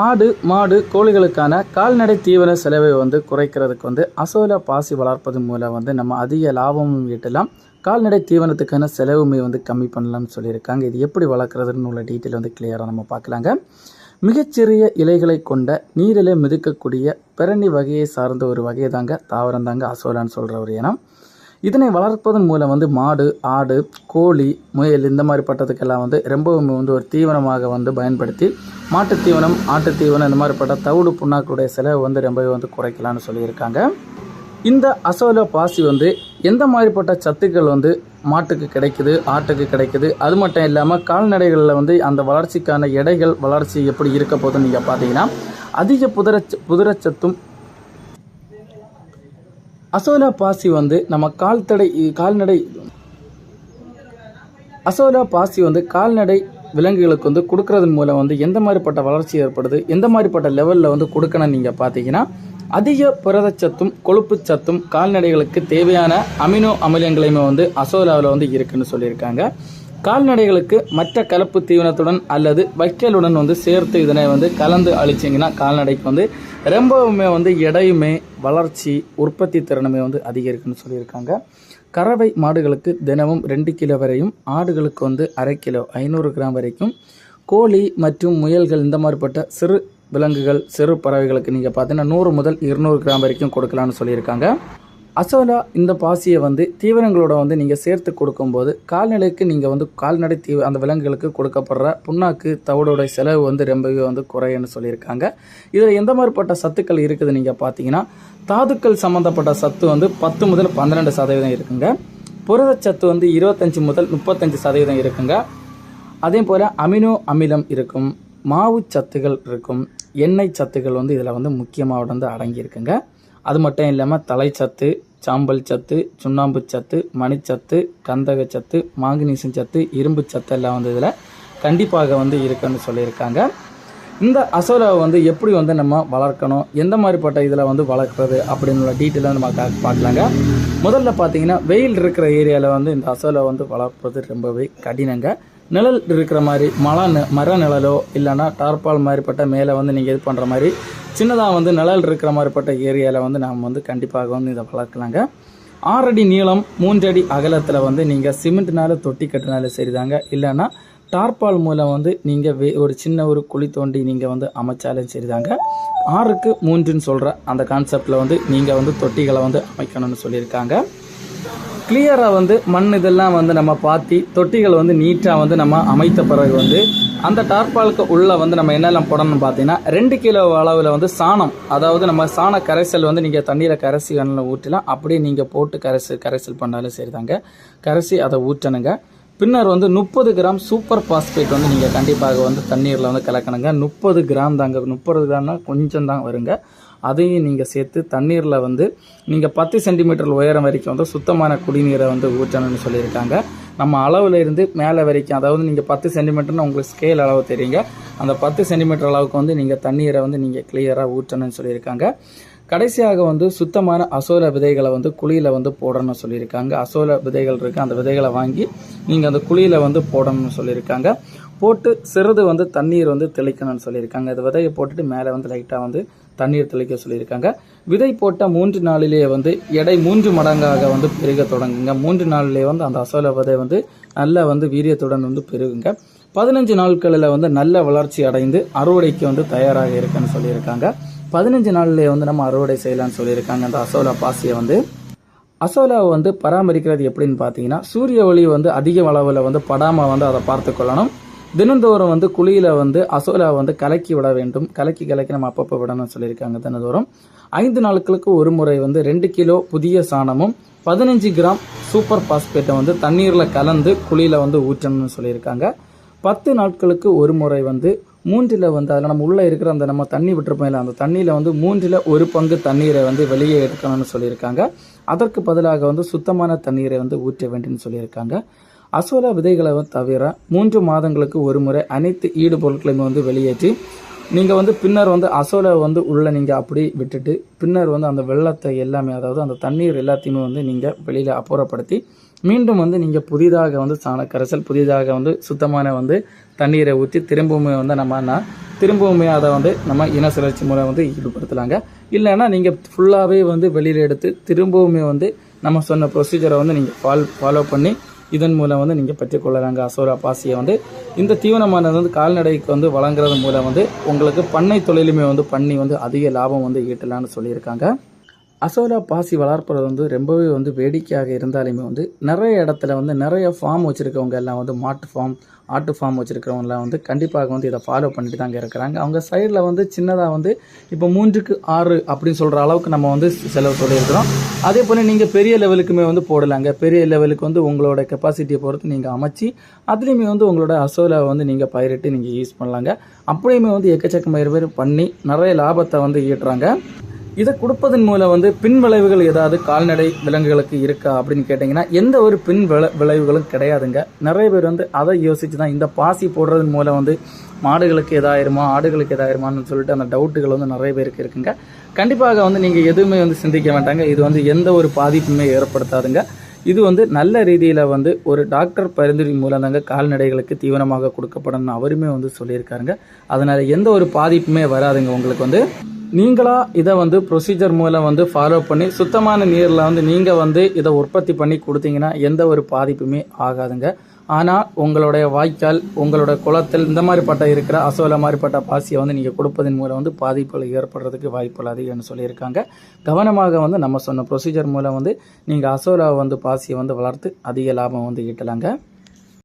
ஆடு மாடு கோழிகளுக்கான கால்நடை தீவன செலவை வந்து குறைக்கிறதுக்கு வந்து அசோலா பாசி வளர்ப்பது மூலம் வந்து நம்ம அதிக லாபமும் ஈட்டலாம். கால்நடை தீவனத்துக்கான செலவுமே வந்து கம்மி பண்ணலாம்னு சொல்லியிருக்காங்க. இது எப்படி வளர்க்குறதுன்னு உள்ள டீட்டெயில் வந்து கிளியராக நம்ம பார்க்கலாங்க. மிகச்சிறிய இலைகளை கொண்ட நீரில் மிதக்கக்கூடிய பெரணி வகையை சார்ந்த ஒரு வகை தாங்க தாவரம் தாங்க அசோலான்னு சொல்கிற ஒரு இனம். இதனை வளர்ப்பதன் மூலம் வந்து மாடு ஆடு கோழி முயல் இந்த மாதிரி பட்டத்துக்கெல்லாம் வந்து ரொம்பவும் வந்து ஒரு தீவனமாக வந்து பயன்படுத்தி மாட்டு தீவனம் ஆட்டு தீவனம் இந்த மாதிரி பட்ட தவிடு புண்ணாக்குடைய செலவு வந்து ரொம்பவே வந்து குறைக்கலாம்னு சொல்லியிருக்காங்க. இந்த அசோலா பாசி வந்து எந்த மாதிரிப்பட்ட சத்துக்கள் வந்து மாட்டுக்கு கிடைக்குது ஆட்டுக்கு கிடைக்குது? அது மட்டும் இல்லாமல் கால்நடைகளில் வந்து அந்த வளர்ச்சிக்கான எடைகள் வளர்ச்சி எப்படி இருக்க போதுன்னு நீங்கள் பார்த்தீங்கன்னா அதிக புதர புதிரச்சத்தும் அசோலா பாசி வந்து நம்ம கால் தடை கால்நடை. அசோலா பாசி வந்து கால்நடை விலங்குகளுக்கு வந்து கொடுக்கறதன் மூலம் வந்து எந்த மாதிரிப்பட்ட வளர்ச்சி ஏற்படுது எந்த மாதிரிப்பட்ட லெவலில் வந்து கொடுக்கணும் நீங்கள் பார்த்தீங்கன்னா அதிக புரதச்சத்தும் கொழுப்பு சத்தும் கால்நடைகளுக்கு தேவையான அமினோ அமிலங்களையுமே வந்து அசோலாவில் வந்து இருக்குன்னு சொல்லியிருக்காங்க. கால்நடைகளுக்கு மற்ற கலப்பு தீவனத்துடன் அல்லது வைக்கலுடன் வந்து சேர்த்து இதனை வந்து கலந்து அழிச்சிங்கன்னா கால்நடைக்கு வந்து ரொம்பவுமே வந்து எடையுமே வளர்ச்சி உற்பத்தி திறனுமே வந்து அதிகரிக்குன்னு சொல்லியிருக்காங்க. கறவை மாடுகளுக்கு தினமும் ரெண்டு கிலோ வரையும் ஆடுகளுக்கு வந்து அரை கிலோ ஐநூறு கிராம் வரைக்கும். கோழி மற்றும் முயல்கள் இந்த மாதிரிப்பட்ட சிறு விலங்குகள் சிறு பறவைகளுக்கு நீங்கள் பார்த்தீங்கன்னா நூறு முதல் இருநூறு கிராம் வரைக்கும் கொடுக்கலாம்னு சொல்லியிருக்காங்க. அசோலா இந்த பாசியை வந்து தீவனங்களோட வந்து நீங்கள் சேர்த்து கொடுக்கும்போது கால்நடைக்கு நீங்கள் வந்து கால்நடை தீவ அந்த விலங்குகளுக்கு கொடுக்கப்படுற புண்ணாக்கு தவிடோட செலவு வந்து ரொம்பவே வந்து குறையன்னு சொல்லியிருக்காங்க. இதில் எந்த மாதிரிப்பட்ட சத்துக்கள் இருக்குது நீங்கள் பார்த்தீங்கன்னா தாதுக்கள் சம்மந்தப்பட்ட சத்து வந்து பத்து முதல் பன்னிரெண்டு சதவீதம் இருக்குங்க. புரதச்சத்து வந்து இருபத்தஞ்சி முதல் முப்பத்தஞ்சு சதவீதம் இருக்குங்க. அதே போல் அமினோ அமிலம் இருக்கும் மாவு சத்துகள் இருக்கும் எண்ணெய் சத்துகள் வந்து இதில் வந்து முக்கியமாக வந்து அடங்கியிருக்குங்க. அது மட்டும் இல்லாமல் தலைச்சத்து சாம்பல் சத்து சுண்ணாம்பு சத்து மணிச்சத்து கந்தக சத்து மாங்கனீசியம் சத்து இரும்பு சத்து எல்லாம் வந்து இதில் கண்டிப்பாக வந்து இருக்குன்னு சொல்லியிருக்காங்க. இந்த அசோலாவை வந்து எப்படி வந்து நம்ம வளர்க்கணும் எந்த மாதிரிப்பட்ட இதில் வந்து வளர்க்குறது அப்படின்னு டீட்டெயிலாக நம்ம கா- பார்க்கலாங்க. முதல்ல பார்த்தீங்கன்னா வெயில் இருக்கிற ஏரியாவில் வந்து இந்த அசோலா வந்து வளர்ப்பது ரொம்பவே கடினங்க. நிழல் இருக்கிற மாதிரி மழை மர நிழலோ இல்லைன்னா டார்பால் மாதிரிப்பட்ட மேலே வந்து நீங்கள் இது பண்ணுற மாதிரி சின்னதாக வந்து நிழல் இருக்கிற மாதிரிப்பட்ட ஏரியாவில் வந்து நாம் வந்து கண்டிப்பாக வந்து இதை வளர்க்கலாங்க. ஆறடி நீளம் மூன்றடி அகலத்தில் வந்து நீங்கள் சிமெண்ட்னால தொட்டி கட்டினாலும் சரிதாங்க. இல்லைன்னா டார்பால் மூலம் வந்து நீங்கள் வே ஒரு சின்ன ஒரு குழி தோண்டி நீங்கள் வந்து அமைச்சாலும் சரிதாங்க. ஆறுக்கு மூன்றுன்னு சொல்கிற அந்த கான்செப்டில் வந்து நீங்கள் வந்து தொட்டிகளை வந்து அமைக்கணும்னு சொல்லியிருக்காங்க. கிளியராக வந்து மண் இதெல்லாம் வந்து நம்ம பாத்தி தொட்டிகள் வந்து நீட்டாக வந்து நம்ம அமைத்த பிறகு வந்து அந்த டார்பாலுக்கு உள்ளே வந்து நம்ம என்னெல்லாம் போடணும்னு பார்த்தீங்கன்னா ரெண்டு கிலோ அளவில் வந்து சாணம் அதாவது நம்ம சாண கரைசல் வந்து நீங்கள் தண்ணீரை கரைசி கண்ணில் ஊற்றலாம் அப்படியே நீங்கள் போட்டு கரைசல் கரைசல் பண்ணாலும் சரிதாங்க. கரைசி அதை ஊற்றணுங்க. பின்னர் வந்து முப்பது கிராம் சூப்பர் பாஸ்பேட் வந்து நீங்கள் கண்டிப்பாக வந்து தண்ணீரில் வந்து கலக்கணுங்க. முப்பது கிராம் தாங்க முப்பது கிராம்னா கொஞ்சம் தான் வருங்க. அதையும் நீங்கள் சேர்த்து தண்ணீரில் வந்து நீங்கள் பத்து சென்டிமீட்டர் உயரம் வரைக்கும் வந்து சுத்தமான குடிநீரை வந்து ஊற்றணும்னு சொல்லியிருக்காங்க. நம்ம அளவில் இருந்து மேலே வரைக்கும் அதாவது நீங்கள் பத்து சென்டிமீட்டர்னு உங்களுக்கு ஸ்கேல் அளவு தெரியுங்க. அந்த பத்து சென்டிமீட்டர் அளவுக்கு வந்து நீங்கள் தண்ணீரை வந்து நீங்கள் கிளியராக ஊற்றணும்னு சொல்லியிருக்காங்க. கடைசியாக வந்து சுத்தமான அசோல விதைகளை வந்து குழியில் வந்து போடணும்னு சொல்லியிருக்காங்க. அசோல விதைகள் இருக்குது அந்த விதைகளை வாங்கி நீங்கள் அந்த குழியில் வந்து போடணும்னு சொல்லியிருக்காங்க. போட்டு சிறிது வந்து தண்ணீர் வந்து தெளிக்கணும்னு சொல்லியிருக்காங்க. அது விதையை போட்டுட்டு மேலே வந்து லைட்டாக வந்து தண்ணீர் தெளிக்க சொல்லியிருக்காங்க. விதை போட்ட மூன்று நாளிலேயே வந்து எடை மூன்று மடங்காக வந்து பெருக தொடங்குங்க. மூன்று நாளிலேயே வந்து அந்த அசோல விதை வந்து நல்ல வந்து வீரியத்துடன் வந்து பெருகுங்க. பதினஞ்சு நாட்களில் வந்து நல்ல வளர்ச்சி அடைந்து அறுவடைக்கு வந்து தயாராக இருக்குன்னு சொல்லியிருக்காங்க. பதினஞ்சு நாள்லேயே வந்து நம்ம அறுவடை செய்யலாம்னு சொல்லியிருக்காங்க. அந்த அசோலா பாசியை வந்து அசோலாவை வந்து பராமரிக்கிறது எப்படின்னு பார்த்தீங்கன்னா சூரிய ஒளி வந்து அதிக அளவில் வந்து படாமல் வந்து அதை பார்த்து கொள்ளணும். தினந்தோறும் வந்து குழியில் வந்து அசோலா வந்து கலக்கி விட வேண்டும். கலக்கி கலக்கி நம்ம அப்பப்போ விடணும்னு சொல்லியிருக்காங்க தினந்தோறும். ஐந்து நாட்களுக்கு ஒரு முறை வந்து ரெண்டு கிலோ புதிய சாணமும் பதினஞ்சு கிராம் சூப்பர் பாஸ்பேட்டை வந்து தண்ணீரில் கலந்து குழியில் வந்து ஊற்றணும்னு சொல்லியிருக்காங்க. பத்து நாட்களுக்கு ஒரு முறை வந்து மூன்றில் வந்து அதில் நம்ம உள்ளே இருக்கிற அந்த நம்ம தண்ணி விட்டுருப்போம் இல்லை அந்த தண்ணியில் வந்து மூன்றில் ஒரு பங்கு தண்ணீரை வந்து வெளியே எடுக்கணும்னு சொல்லியிருக்காங்க. அதற்கு பதிலாக வந்து சுத்தமான தண்ணீரை வந்து ஊற்ற வேண்டும்னு சொல்லியிருக்காங்க. அசோலா விதைகளை வந்து தவிர மூன்று மாதங்களுக்கு ஒரு முறை அனைத்து ஈடு பொருட்களையுமே வந்து வெளியேற்றி நீங்கள் வந்து பின்னர் வந்து அசோலா வந்து உள்ளே நீங்கள் அப்படி விட்டுட்டு பின்னர் வந்து அந்த வெள்ளத்தை எல்லாமே அதாவது அந்த தண்ணீர் எல்லாத்தையுமே வந்து நீங்கள் வெளியில் அப்புறப்படுத்தி மீண்டும் வந்து நீங்கள் புதிதாக வந்து சாண கரைசல் புதிதாக வந்து சுத்தமான வந்து தண்ணீரை ஊற்றி திரும்பவுமே வந்து நம்ம திரும்பவுமே அதை வந்து நம்ம இன சுழற்சி முறை வந்து ஈடுபடுத்தலாங்க. இல்லைன்னா நீங்கள் ஃபுல்லாகவே வந்து வெளியில் எடுத்து திரும்பவுமே வந்து நம்ம சொன்ன ப்ரொசீஜரை வந்து நீங்கள் ஃபால் ஃபாலோ பண்ணி இதன் மூலம் வந்து நீங்கள் பெற்றுக்கொள்ளலாங்க. அசோரா பாசியை வந்து இந்த தீவனமானது வந்து கால்நடைக்கு வந்து வழங்குறது மூலம் வந்து உங்களுக்கு பண்ணை தொழிலுமே வந்து பண்ணி வந்து அதிக லாபம் வந்து ஈட்டலாம்னு சொல்லியிருக்காங்க. அசோலா பாசி வளர்ப்புறது வந்து ரொம்பவே வந்து வேடிக்கையாக இருந்தாலுமே வந்து நிறைய இடத்துல வந்து நிறைய ஃபார்ம் வச்சுருக்கவங்க எல்லாம் வந்து மாட்டு ஃபார்ம் ஆட்டு ஃபார்ம் வச்சுருக்கிறவங்களாம் வந்து கண்டிப்பாக வந்து இதை ஃபாலோ பண்ணிட்டு தாங்க இருக்கிறாங்க. அவங்க சைடில் வந்து சின்னதாக வந்து இப்போ மூன்றுக்கு ஆறு அப்படின்னு சொல்கிற அளவுக்கு நம்ம வந்து செலவு சொல்லியிருக்கிறோம் அதே போல் நீங்கள் பெரிய லெவலுக்குமே வந்து போடலாங்க. பெரிய லெவலுக்கு வந்து உங்களோட கெப்பாசிட்டியை பொறுத்து நீங்கள் அமைச்சு அதுலேயுமே வந்து உங்களோட அசோலாவை வந்து நீங்கள் பயிரிட்டு நீங்கள் யூஸ் பண்ணலாங்க. அப்படியுமே வந்து எக்கச்சக்கம் பேர் பண்ணி நிறைய லாபத்தை வந்து ஈட்டுறாங்க. இதை கொடுப்பதன் மூலம் வந்து பின் விளைவுகள் ஏதாவது கால்நடை விலங்குகளுக்கு இருக்கா அப்படின்னு கேட்டிங்கன்னா எந்த ஒரு பின் விளை விளைவுகளும் கிடையாதுங்க. நிறைய பேர் வந்து அதை யோசிச்சு தான் இந்த பாசி போடுறதன் மூலம் வந்து மாடுகளுக்கு எதாயிருமா ஆடுகளுக்கு எதாயிருமான்னு சொல்லிட்டு அந்த டவுட்டுகள் வந்து நிறைய பேருக்கு இருக்குங்க. கண்டிப்பாக வந்து நீங்கள் எதுவுமே வந்து சிந்திக்க வேண்டாங்க. இது வந்து எந்த ஒரு பாதிப்புமே ஏற்படுத்தாதுங்க. இது வந்து நல்ல ரீதியில் வந்து ஒரு டாக்டர் பரிந்துரை மூலம் தாங்க கால்நடைகளுக்கு தீவனமாக கொடுக்கப்படணும்னு அவருமே வந்து சொல்லியிருக்காருங்க. அதனால் எந்த ஒரு பாதிப்புமே வராதுங்க உங்களுக்கு வந்து. நீங்களாக இதை வந்து ப்ரொசீஜர் மூலம் வந்து ஃபாலோ பண்ணி சுத்தமான நீரில் வந்து நீங்கள் வந்து இதை உற்பத்தி பண்ணி கொடுத்தீங்கன்னா எந்த ஒரு பாதிப்புமே ஆகாதுங்க. ஆனால் உங்களுடைய வாய்க்கால் உங்களோட குளத்தில் இந்த மாதிரிப்பட்ட இருக்கிற அசோல மாதிரிப்பட்ட பாசியை வந்து நீங்கள் கொடுப்பதன் மூலம் வந்து பாதிப்புகள் ஏற்படுறதுக்கு வாய்ப்புகள் அதிகம்னு சொல்லியிருக்காங்க. கவனமாக வந்து நம்ம சொன்ன ப்ரொசீஜர் மூலம் வந்து நீங்கள் அசோலா வந்து பாசியை வந்து வளர்த்து அதிக லாபம் வந்து ஈட்டலாங்க.